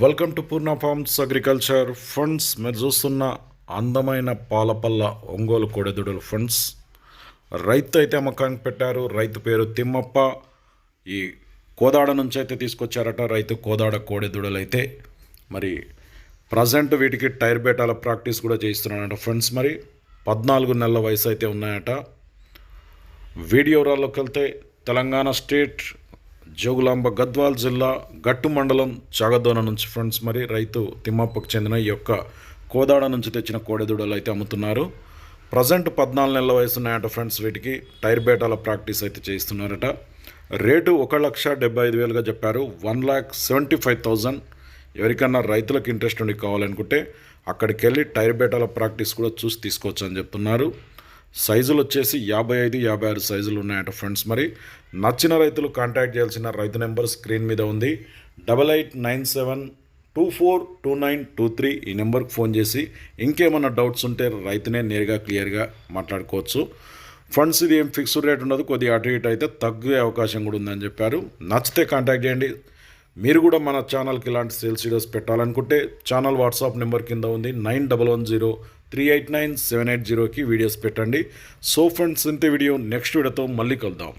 Welcome to Purna farms agriculture funds మీరు చూస్తున్న అందమైన పాలపల్ల ఒంగోలు కోడెదూడల ఫండ్స్ రైతు అయితే అమ్మకానికి పెట్టారు. రైతు పేరు తిమ్మప్ప. ఈ కోదాడ నుంచి అయితే తీసుకొచ్చారట రైతు కోదాడ కోడెదూడలు అయితే మరి ప్రజెంట్ వీటికి టైర్ బేటాల ప్రాక్టీస్ కూడా చేయిస్తున్నాడట ఫ్రెండ్స్ మరి. పద్నాలుగు నెలల వయసు అయితే ఉన్నాయట. వీడియో రాల్లోకి వెళ్తే తెలంగాణ స్టేట్ జోగులాంబ గద్వాల్ జిల్లా గట్టు మండలం చాగదోన నుంచి ఫ్రెండ్స్ మరి రైతు తిమ్మప్పకు చెందిన ఈ యొక్క కోదాడ నుంచి తెచ్చిన కోడెదూడలు అయితే అమ్ముతున్నారు. ప్రజెంట్ పద్నాలుగు నెలల వయసు ఉన్నాయట ఫ్రెండ్స్ వీటికి. టైర్ బేటాల ప్రాక్టీస్ అయితే చేస్తున్నారట రేటు ఒక లక్ష డెబ్బై ఐదు వేలుగా చెప్పారు. One lakh seventy five thousand. ఎవరికన్నా రైతులకు ఇంట్రెస్ట్ ఉండి కావాలనుకుంటే అక్కడికి వెళ్ళి టైర్ బేటాల ప్రాక్టీస్ కూడా చూసి తీసుకోవచ్చు అని చెప్తున్నారు. సైజులు వచ్చేసి యాభై ఐదు యాభై ఆరు సైజులు ఉన్నాయట ఫ్రెండ్స్ మరి. నచ్చిన రైతులు కాంటాక్ట్ చేయాల్సిన రైతు నెంబర్ స్క్రీన్ మీద ఉంది. Double eight nine seven two four two nine two three ఈ నెంబర్కి ఫోన్ చేసి ఇంకేమైనా డౌట్స్ ఉంటే రైతునే నేరుగా క్లియర్గా మాట్లాడుకోవచ్చు. ఫండ్స్ ఇది ఏం ఫిక్స్డ్ రేట్ ఉండదు. కొద్దిగా అటు ఇటు అయితే తగ్గే అవకాశం కూడా ఉందని చెప్పారు. నచ్చితే కాంటాక్ట్ చేయండి. మీరు కూడా మన ఛానల్కి ఇలాంటి సేల్స్ వీడియోస్ పెట్టాలనుకుంటే ఛానల్ వాట్సాప్ నెంబర్ కింద ఉంది nine double one zero three eight nine seven eight జీరోకి వీడియోస్ పెట్టండి. సో ఫ్రెండ్స్ ఇంత వీడియో నెక్స్ట్ వీడియోతో మళ్ళీ కలుద్దాం.